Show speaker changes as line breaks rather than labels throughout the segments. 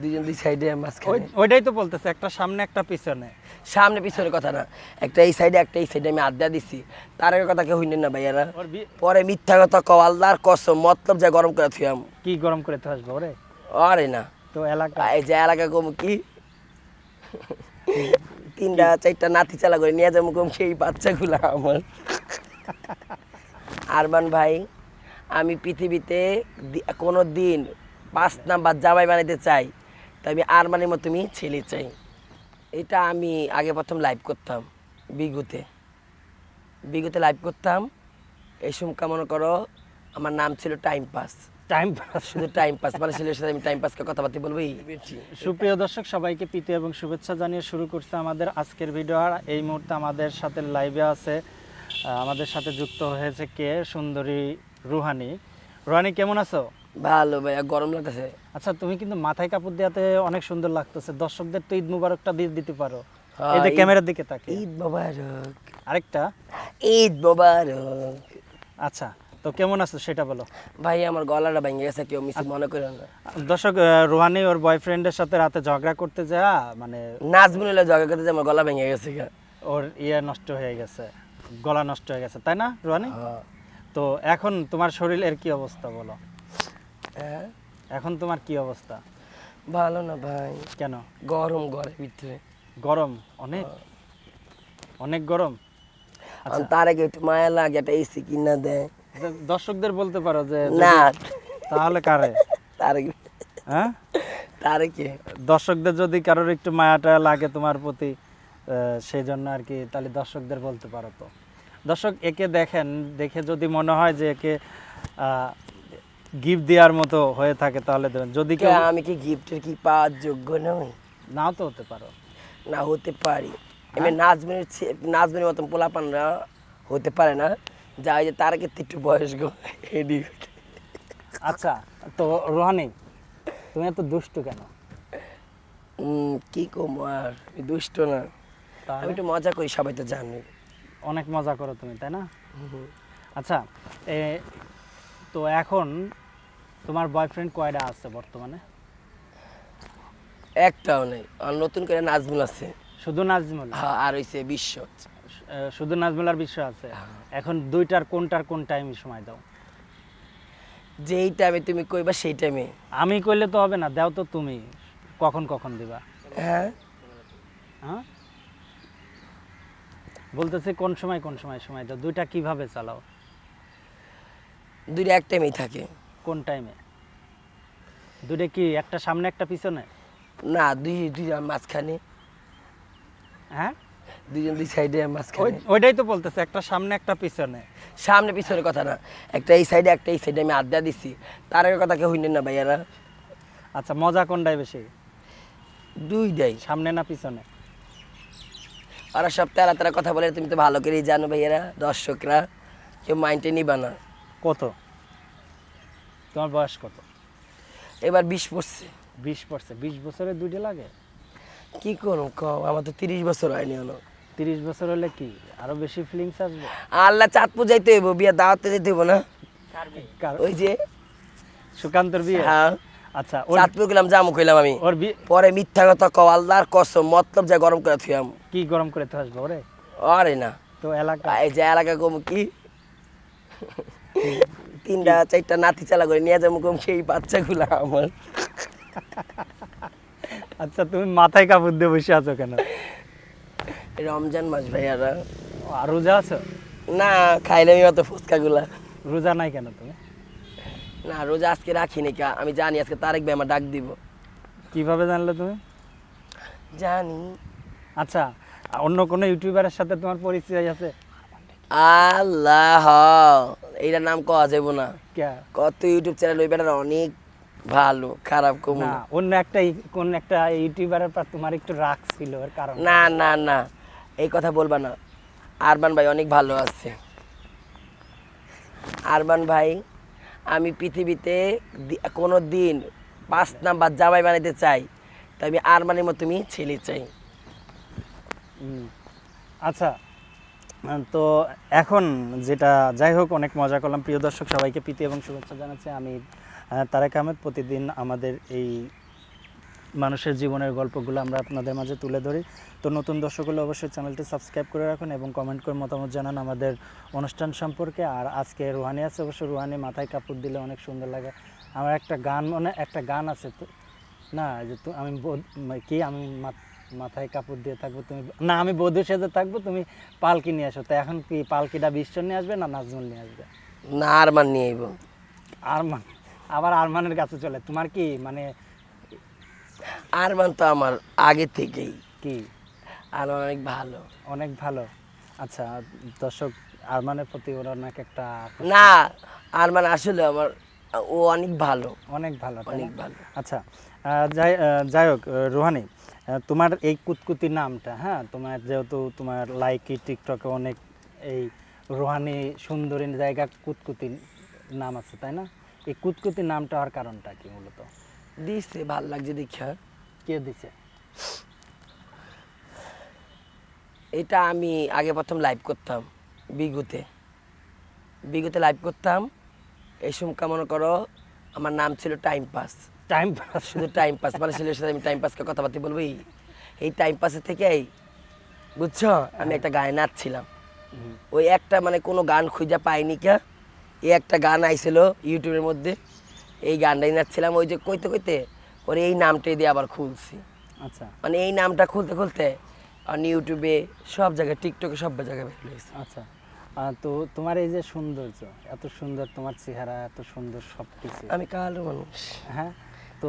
দুজন দুই সাইডে মাঝখানে।
ওইটাই তো বলতেছে একটা সামনে একটা পিছনে।
সামনে পিছনের কথা না। একটা এই সাইডে একটা এই সাইডে আমি আড্ডা দিছি। তার আগে কথা কেউ হইলেন না ভাইয়ারা। পরে মিথ্যা কথা কও আল্লাহর কসম মতলব যা গরম করে থুয়াম
কি গরম করে আসব ওরে?
আরে না।
তো এলাকা
এই যে এলাকা কম কি? তিনটা চারটা নাতি চালা করে নিয়ে যাব কম সেই বাচ্চাগুলা আমার। আরবান ভাই আমি পৃথিবীতে কোনো দিন পাঁচ নাম্বার জামাই বানাইতে চাই। তো আমি আরমানের মতো আমি ছেলে চাই। এটা আমি আগে প্রথম লাইভ করতাম বিগুতে। বিগুতে লাইভ করতাম এই সময় মনে করো আমার নাম ছিল টাইম পাস
টাইম পাস
শুধু টাইম পাস মানে ছেলের সাথে আমি টাইম পাসকে কথাবার্তা বলব
সুপ্রিয় দর্শক সবাইকে প্রীতি এবং শুভেচ্ছা জানিয়ে শুরু করছে আমাদের আজকের ভিডিও আর এই মুহূর্তে আমাদের সাথে লাইভে আছে আমাদের সাথে যুক্ত হয়েছে কে? সুন্দরী রুহানি। রুহানি কেমন আছো?
ভালো ভাইয়া গরম লাগতেছে।
আচ্ছা তুমি কিন্তু মাথায় কাপড় দেওয়াতে অনেক সুন্দর লাগতেছে। দর্শকদের তো ঈদ মুবারকটা দিয়ে দিতে পারো।
হ্যাঁ,
এই যে ক্যামেরার দিকে তাকে
ঈদ মোবারক।
আরেকটা?
ঈদ মোবারক।
আচ্ছা তো কেমন আছো সেটা বলো।
ভাই আমার গলাটা ভেঙে গেছে কেউ মিস মনে করেন না।
দর্শক রুহানি ওর বয়ফ্রেন্ডের সাথে রাতে ঝগড়া করতে যা মানে
নাচবুনিলে ঝগড়া করতে যে আমার গলা ভেঙে গেছে
ওর ইয়ে নষ্ট হয়ে গেছে গলা নষ্ট হয়ে গেছে। তাই না রুহানি?
হ্যাঁ।
তো এখন তোমার শরীরের কি অবস্থা বলো?
হ্যাঁ?
এখন তোমার কি অবস্থা?
ভালো না ভাই।
কেন?
গরম ঘরের ভিতরে।
গরম? অনেক? অনেক গরম?
তার আগে একটু মায়া লাগে একটা এসি কিনা দেয়।
দর্শকদের বলতে পারো যে
না।
তাহলে কারে? হ্যাঁ? দর্শকদের যদি কারোর একটু মায়াটা লাগে তোমার প্রতি সেই জন্য আর কি তাহলে দর্শকদের বলতে পারো তো। দর্শক একে দেখেন দেখে যদি মনে হয় যে একে গিফট দেওয়ার মতো হয়ে থাকে তাহলে দেবেন যদি কেউ
আমি কি গিফটের কি পাওয়ার যোগ্য নই?
নাও তো হতে পারো।
না হতে পারি। এমনি নাচবেনের নাচবেনের মতন পোলাপানরা হতে পারে না। যা যে তার আগে একটু বয়স এডি
আচ্ছা তো রোহানি তুমি এত দুষ্টু কেন?
কি কম আর? দুষ্ট না। আমি একটু মজা করি সবাই তো জানি।
অনেক মজা করো তুমি তাই না? আচ্ছা এ তো এখন তোমার বয়ফ্রেন্ড কয়টা আছে বর্তমানে?
একটাও নেই আর নতুন করে নাজমুল আছে।
শুধু নাজমুল?
হ্যাঁ আর হইছে বিশ্ব।
শুধু নাজমুলার বিষয় আছে? এখন দুইটার কোনটার কোন টাইম সময় দাও?
যেই টাইমে তুমি কইবা সেই টাইমে
আমি কইলে তো হবে না দাও তো তুমি। কখন কখন দিবা?
হ্যাঁ।
হ্যাঁ? বলতেছে কোন সময় কোন সময় সময় দাও দুইটা কীভাবে চালাও?
দুইটা এক টাইমেই থাকে।
কোন টাইমে দুইটা কি একটা সামনে একটা পিছনে?
না দুই দুইজন মাঝখানে।
হ্যাঁ?
দুইজন দুই সাইডে মাঝখানে।
ওইটাই তো বলতেছে একটা সামনে একটা পিছনে।
সামনে পিছনের কথা না। একটা এই সাইডে একটা এই সাইডে আমি আড্ডা দিছি। তার আগে কথা কেউ হইলেন না ভাইয়ারা।
আচ্ছা মজা কোনটাই বেশি?
দুইটাই।
সামনে না পিছনে?
ওরা সব তারা তারা কথা বলে তুমি তো ভালো করেই জানো ভাইয়ারা দর্শকরা। কেউ মাইন্ডে নিবা না।
কত? তোমার বয়স কত?
এবার বিষ পড়ছে।
বিশ পড়ছে। বিশ বছরে দুইটা লাগে?
কি করুম কম আমার তো তিরিশ বছর হয়নি হলো।
তিরিশ বছর হলে কি? আরও বেশি ফিলিংস আসবে?
আল্লাহ চাঁদ পূজাইতে হইব বিয়া দাওয়াতে যেতে হইব না? ওই যে
সুকান্তর বিয়ে?
হ্যাঁ।
আচ্ছা ওর
চাঁদপুর গেলাম জামু কইলাম আমি।
ওর
পরে মিথ্যা কথা কও আল্লাহর কসম মতলব যা গরম করে থুয়াম
কি গরম করে আসব ওরে?
আরে না।
তো এলাকা
এই যে এলাকা কম কি? তিনটা চারটা নাতি চালা করে নিয়ে যাব কম সেই বাচ্চাগুলা আমার।
আচ্ছা তুমি মাথায় কাপড় দিয়ে বসে আছো কেন?
রমজান মাস ভাইয়ারা
আর রোজা আছো?
না খাইলে আমি অত ফুচকাগুলা।
রোজা নাই কেন তুমি?
না রোজা আজকে রাখিনি কা আমি জানি আজকে তারেক ভাই আমার ডাক দিব।
কীভাবে জানলে তুমি?
জানি।
আচ্ছা অন্য কোনো ইউটিউবারের সাথে তোমার পরিচয় আছে?
আল্লাহ। এইটার নাম কওয়া যাব না। কত ইউটিউব চ্যানেল ওই বেটার অনেক ভালো খারাপ কম।
না অন্য একটা কোন একটা ইউটিউবারের পর তোমার একটু রাগ ছিল এর কারণ।
না না না এই কথা বলবা না। আরবান ভাই অনেক ভালো আছে। আরবান ভাই আমি পৃথিবীতে কোনো দিন পাঁচ নাম্বার জামাই বানাইতে চাই তাই আমি আরবানের মতো আমি ছেলে চাই।
আচ্ছা তো এখন যেটা, যাই হোক, অনেক মজা করলাম। প্রিয় দর্শক, সবাইকে প্রীতি এবং শুভেচ্ছা জানাচ্ছি। আমি তারেক আহমেদ। প্রতিদিন আমাদের এই মানুষের জীবনের গল্পগুলো আমরা আপনাদের মাঝে তুলে ধরি। তো নতুন দর্শক হলে অবশ্যই চ্যানেলটি সাবস্ক্রাইব করে রাখুন এবং কমেন্ট করে মতামত জানান আমাদের অনুষ্ঠান সম্পর্কে। আর আজকে রুহানি আছে। অবশ্য রুহানি মাথায় কাপড় দিলে অনেক সুন্দর লাগে। আমার একটা গান, মনে একটা গান আছে তো, না যে আমি কি, আমি মাথায় কাপড় দিয়ে থাকব তুমি না আমি বধূ সেজে থাকব তুমি পালকি নিয়ে আসো। তো এখন কি পালকিটা বিশ্বর নিয়ে আসবে না নাজমুল নিয়ে আসবে?
না আরমান নিয়ে আইব।
আরমান? আবার আরমানের কাছে চলে। তোমার কি মানে
আরমান তো আমার আগে থেকেই।
কি?
আরমান অনেক ভালো।
অনেক ভালো? আচ্ছা দর্শক আরমানের প্রতি ওর অনেক একটা
না আরমান আসলে আমার ও অনেক ভালো।
অনেক ভালো
অনেক ভালো।
আচ্ছা যাই যাই হোক রুহানি তোমার এই কুতকুতি নামটা হ্যাঁ তোমার যেহেতু তোমার লাইকি টিকটকে অনেক এই রোহানি সুন্দরী জায়গা কুতকুতি নাম আছে তাই না? এই কুতকুতি নামটা হওয়ার কারণটা কি মূলত?
দিছে ভালো লাগছে দেখা
কে দিছে?
এটা আমি আগে প্রথম লাইভ করতাম বিগুতে। বিগুতে লাইভ করতাম এই সময় মনে করো আমার নাম ছিল টাইম পাস
টাইম পাস
শুধু টাইম পাস মানে ছেলের সাথে আমি টাইম পাসকে কথাবার্তা বলব। এই এই টাইম পাসের থেকেই বুঝছ? আমি একটা গায়ে নাচছিলাম। ওই একটা মানে কোনো গান খুঁজে পাইনি কে। এই একটা গান আইছিল ইউটিউবের মধ্যে। এই গানটাই নাচছিলাম। ওই যে কইতে কইতে ওরে এই নামটাই দিয়ে আবার খুলছি।
আচ্ছা।
মানে এই নামটা খুলতে খুলতে আর ইউটিউবে সব জায়গায় টিকটকে সব জায়গায় বের হয়েছে
আচ্ছা। তো তোমার এই যে সৌন্দর্য এত সুন্দর তোমার চেহারা এত সুন্দর সব কিছু
আমি কালো মানুষ।
হ্যাঁ? তো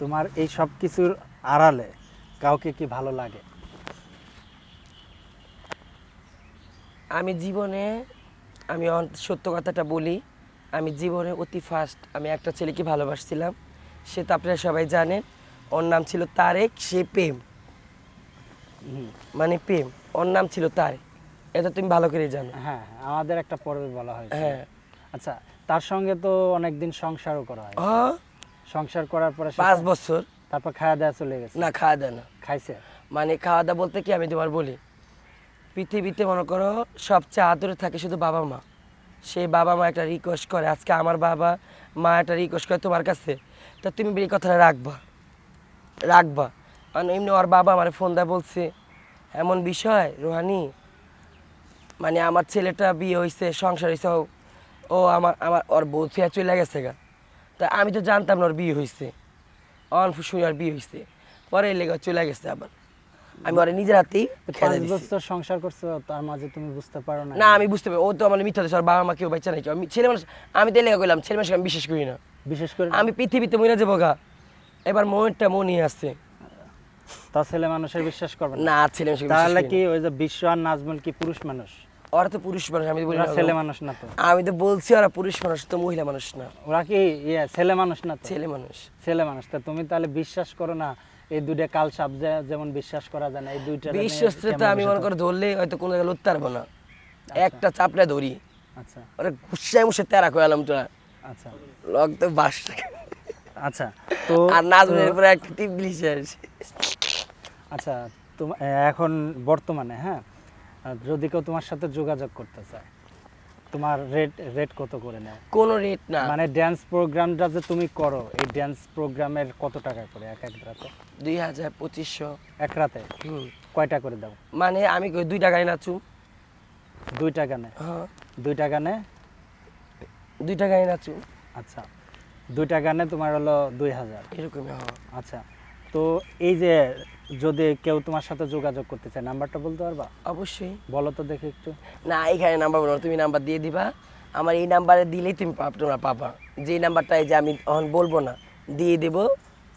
তোমার এই সব কিছুর আড়ালে কাউকে কি ভালো লাগে?
আমি জীবনে আমি সত্য কথাটা বলি আমি জীবনে অতি ফার্স্ট আমি একটা ছেলেকে ভালোবাসছিলাম। সে তো আপনারা সবাই জানেন ওর নাম ছিল তারেক সে প্রেম। মানে প্রেম ওর নাম ছিল তারেক। এটা তুমি ভালো করে জানো।
হ্যাঁ হ্যাঁ, আমাদের একটা পর্বে বলা হয়েছে।
হ্যাঁ।
আচ্ছা তার সঙ্গে তো অনেকদিন সংসারও করা হয়
হ্যাঁ,
সংসার করার পরে
পাঁচ বছর।
তারপর খাওয়া দাওয়া চলে গেছে?
না খাওয়া দাওয়া না।
খাইছে?
মানে খাওয়া দাওয়া বলতে কি আমি তোমার বলি পৃথিবীতে মনে করো সবচেয়ে আদরে থাকে শুধু বাবা মা। সেই বাবা মা একটা রিকোয়েস্ট করে আজকে আমার বাবা মা একটা রিকোয়েস্ট করে তোমার কাছে। তো তুমি এই কথাটা রাখবা। রাখবা। মানে এমনি ওর বাবা আমার ফোন দেয় বলছে এমন বিষয় রোহানি মানে আমার ছেলেটা বিয়ে হয়েছে সংসার হয়েছে ও- ও আমার আমার ওর বউ ফিয়া চলে গেছে গা। তা আমি তো জানতাম না ওর বিয়ে হয়েছে অন শুনে ওর বিয়ে হয়েছে পরে লেগে চলে গেছে আবার। আমি ওর নিজের হাতেই খেলে
বছর সংসার করছ তার মাঝে তুমি বুঝতে পারো না
না আমি বুঝতে পারি। ও তো আমার মিথ্যা দেশ বাবা মা কেউ বাচ্চা নাকি আমি ছেলে মানুষ আমি তো এই করলাম ছেলে মানুষকে আমি বিশ্বাস করি না।
বিশেষ করে
আমি পৃথিবীতে মরে যাব গা। এবার মনটা মনই আসছে
তা ছেলে মানুষের বিশ্বাস করবে না।
ছেলে বিশ্বাস
তাহলে কি ওই যে বিশ্ব আর নাজমুল কি পুরুষ মানুষ?
ওরা তো পুরুষ মানুষ আমি বলি
ছেলে মানুষ না তো।
আমি তো বলছি ওরা পুরুষ মানুষ তো মহিলা মানুষ না।
ওরা কি ইয়ে ছেলে মানুষ না তো?
ছেলে মানুষ।
ছেলে মানুষ। তা তুমি তাহলে বিশ্বাস করো না এই দুইটা কাল সাপ যেমন বিশ্বাস করা যায় না এই দুইটা
বিশ্বস্ত তো আমি মনে করে ধরলে হয়তো কোনো জায়গায় লড়তে পারব না। একটা চাপড়ে ধরি।
আচ্ছা।
ওরা গুসাই মুসে তেরা কয়ালাম তো
আচ্ছা।
লগ তো বাস
আচ্ছা তো
আর নাজমের উপরে একটা টিপ দিলি শেষ।
আচ্ছা এখন বর্তমানে হ্যাঁ? যদি কেউ তোমার সাথে যোগাযোগ করতে চায় তোমার রেট রেট কত করে নেয়?
কোনো রেট না।
মানে ড্যান্স প্রোগ্রামটা যে তুমি করো এই ড্যান্স প্রোগ্রামের কত টাকা করে এক এক রাতে?
দুই হাজার পঁচিশশো।
এক রাতে? কয়টা করে দাও?
মানে আমি দুই টাকায় নাচু।
দুইটা গানে
হ্যাঁ।
দুইটা গানে
দুই টাকায় নাচু।
আচ্ছা দুইটা গানে তোমার হলো দুই হাজার।
এরকমই হ্যাঁ।
আচ্ছা তো এই যে যদি কেউ তোমার সাথে যোগাযোগ করতে চায় নাম্বারটা বলতে পারবা?
অবশ্যই।
বলো তো দেখি একটু।
না এখানে নাম্বার বলো তুমি নাম্বার দিয়ে দিবা। আমার এই নাম্বারে দিলেই তুমি পাব তোমরা পাবা। যে নাম্বারটা এই যে আমি তখন বলব না দিয়ে দেবো।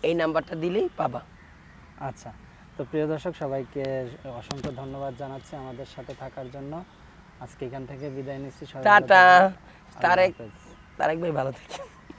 এই নাম্বারটা দিলেই পাবা।
আচ্ছা তো প্রিয় দর্শক সবাইকে অসংখ্য ধন্যবাদ জানাচ্ছি আমাদের সাথে থাকার জন্য। আজকে এখান থেকে বিদায় নিচ্ছি
টাটা। তারেক তারেক ভাই ভালো থাকে।